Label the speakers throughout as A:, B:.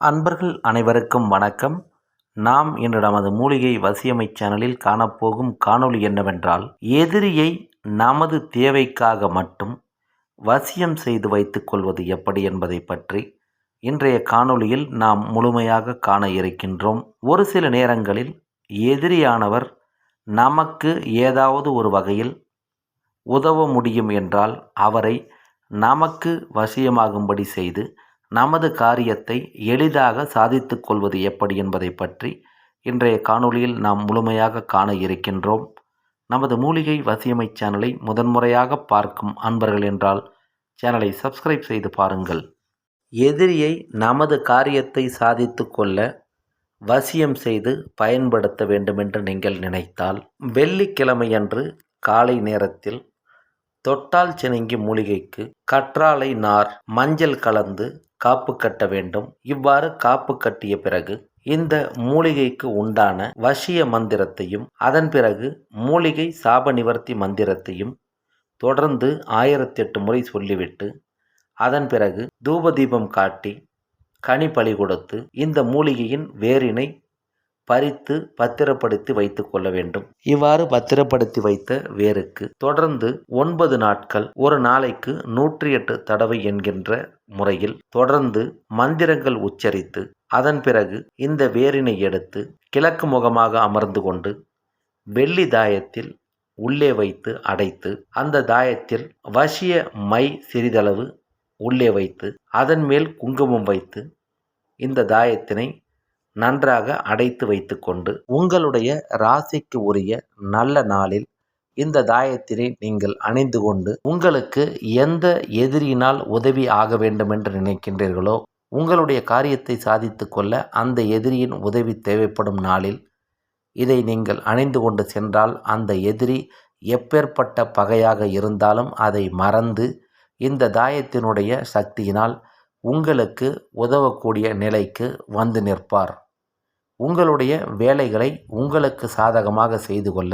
A: அன்பர்கள் அனைவருக்கும் வணக்கம். நாம் இன்று நமது மூலிகை வசியமை சேனலில் காணப்போகும் காணொளி என்னவென்றால் எதிரியை நமது தேவைக்காக மட்டும் வசியம் செய்து வைத்துக் கொள்வது எப்படி என்பதை பற்றி இன்றைய காணொளியில் நாம் முழுமையாக காண இருக்கின்றோம். ஒரு சில நேரங்களில் எதிரியானவர் நமக்கு ஏதாவது ஒரு வகையில் உதவ முடியும் என்றால் அவரை நமக்கு வசியமாகும்படி செய்து நமது காரியத்தை எளிதாக சாதித்து கொள்வது எப்படி என்பதை பற்றி இன்றைய காணொளியில் நாம் முழுமையாக காண இருக்கின்றோம். நமது மூலிகை வசியமை சேனலை முதன்முறையாக பார்க்கும் அன்பர்கள் என்றால் சேனலை சப்ஸ்கிரைப் செய்து பாருங்கள். எதிரியை நமது காரியத்தை சாதித்து கொள்ள வசியம் செய்து பயன்படுத்த வேண்டுமென்று நீங்கள் நினைத்தால் வெள்ளிக்கிழமையன்று காலை நேரத்தில் தொட்டால் சினங்கி மூலிகைக்கு கற்றாழை நார் மஞ்சள் கலந்து காப்பு கட்ட வேண்டும். இவ்வாறு காப்பு கட்டிய பிறகு இந்த மூலிகைக்கு உண்டான வசிய மந்திரத்தையும் அதன் பிறகு மூலிகை சாப நிவர்த்தி மந்திரத்தையும் தொடர்ந்து ஆயிரத்தி எட்டு முறை சொல்லிவிட்டு அதன் பிறகு தூபதீபம் காட்டி கனி பலி கொடுத்து இந்த மூலிகையின் வேரினை பறித்து பத்திரப்படுத்தி வைத்து கொள்ள வேண்டும். இவ்வாறு பத்திரப்படுத்தி வைத்த வேருக்கு தொடர்ந்து ஒன்பது நாட்கள் ஒரு நாளைக்கு நூற்றி எட்டு தடவை என்கின்ற முறையில் தொடர்ந்து மந்திரங்கள் உச்சரித்து அதன் பிறகு இந்த வேரினை எடுத்து கிழக்கு முகமாக அமர்ந்து கொண்டு வெள்ளி தாயத்தில் உள்ளே வைத்து அடைத்து அந்த தாயத்தில் வசிய மை சிறிதளவு உள்ளே வைத்து அதன் மேல் குங்குமம் வைத்து இந்த தாயத்தினை நன்றாக அடைத்து வைத்துக்கொண்டு உங்களுடைய ராசிக்கு உரிய நல்ல நாளில் இந்த தாயத்தினை நீங்கள் அணிந்து கொண்டு உங்களுக்கு எந்த எதிரியினால் உதவி ஆக வேண்டும் என்று நினைக்கின்றீர்களோ உங்களுடைய காரியத்தை சாதித்து கொள்ள அந்த எதிரியின் உதவி தேவைப்படும் நாளில் இதை நீங்கள் அணிந்து கொண்டு சென்றால் அந்த எதிரி எப்பேற்பட்ட பகையாக இருந்தாலும் அதை மறந்து இந்த தாயத்தினுடைய சக்தியினால் உங்களுக்கு உதவக்கூடிய நிலைக்கு வந்து நிற்பார். உங்களுடைய வேலைகளை உங்களுக்கு சாதகமாக செய்து கொள்ள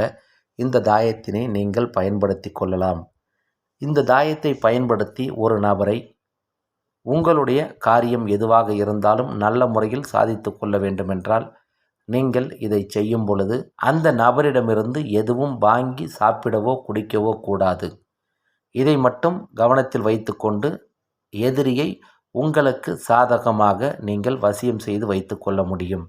A: இந்த தாயத்தினை நீங்கள் பயன்படுத்தி கொள்ளலாம். இந்த தாயத்தை பயன்படுத்தி ஒரு நபரை உங்களுடைய காரியம் எதுவாக இருந்தாலும் நல்ல முறையில் சாதித்து கொள்ள வேண்டுமென்றால் நீங்கள் இதை செய்யும் பொழுது அந்த நபரிடமிருந்து எதுவும் வாங்கி சாப்பிடவோ குடிக்கவோ கூடாது. இதை மட்டும் கவனத்தில் வைத்துக்கொண்டு எதிரியை உங்களுக்கு சாதகமாக நீங்கள் வசியம் செய்து வைத்து கொள்ள முடியும்.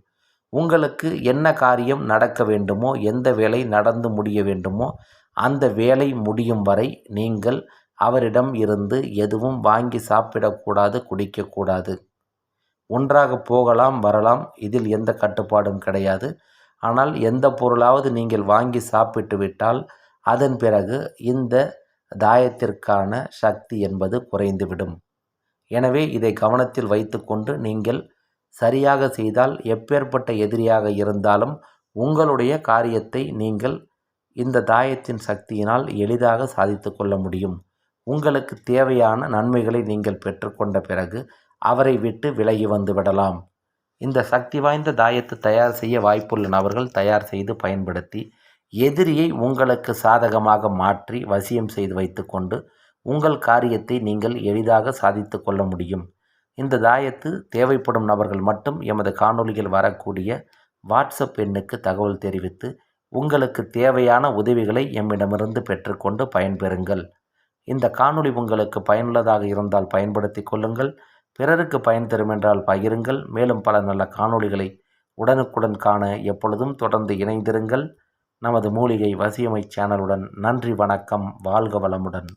A: உங்களுக்கு என்ன காரியம் நடக்க வேண்டுமோ எந்த வேலை நடந்து முடிய வேண்டுமோ அந்த வேலை முடியும் வரை நீங்கள் அவரிடம் இருந்து எதுவும் வாங்கி சாப்பிடக்கூடாது குடிக்கக்கூடாது ஒன்றாக போகலாம் வரலாம் இதில் எந்த கட்டுப்பாடும் கிடையாது. ஆனால் எந்த பொருளாவது நீங்கள் வாங்கி சாப்பிட்டு விட்டால் அதன் பிறகு இந்த தாயத்திற்கான சக்தி என்பது குறைந்துவிடும். எனவே இதை கவனத்தில் வைத்துக்கொண்டு நீங்கள் சரியாக செய்தால் எப்பேற்பட்ட எதிரியாக இருந்தாலும் உங்களுடைய காரியத்தை நீங்கள் இந்த தாயத்தின் சக்தியினால் எளிதாக சாதித்து கொள்ள முடியும். உங்களுக்கு தேவையான நன்மைகளை நீங்கள் பெற்றுக்கொண்ட பிறகு அவரை விட்டு விலகி வந்து விடலாம். இந்த சக்தி வாய்ந்த தாயத்தை தயார் செய்ய வாய்ப்புள்ள நபர்கள் தயார் செய்து பயன்படுத்தி எதிரியை உங்களுக்கு சாதகமாக மாற்றி வசியம் செய்து வைத்துக்கொண்டு உங்கள் காரியத்தை நீங்கள் எளிதாக சாதித்து கொள்ள முடியும். இந்த தாயத்து தேவைப்படும் நபர்கள் மட்டும் எமது காணொலியில் வரக்கூடிய வாட்ஸ்அப் எண்ணுக்கு தகவல் தெரிவித்து உங்களுக்கு தேவையான உதவிகளை எம்மிடமிருந்து பெற்றுக்கொண்டு பயன்பெறுங்கள். இந்த காணொளி உங்களுக்கு பயனுள்ளதாக இருந்தால் பயன்படுத்தி கொள்ளுங்கள். பிறருக்கு பயன் தரும் என்றால் பகிருங்கள். மேலும் பல நல்ல காணொளிகளை உடனுக்குடன் காண எப்பொழுதும் தொடர்ந்து இணைந்திருங்கள். நமது மூலிகை வசியமை சேனலுடன் நன்றி வணக்கம். வாழ்க வளமுடன்.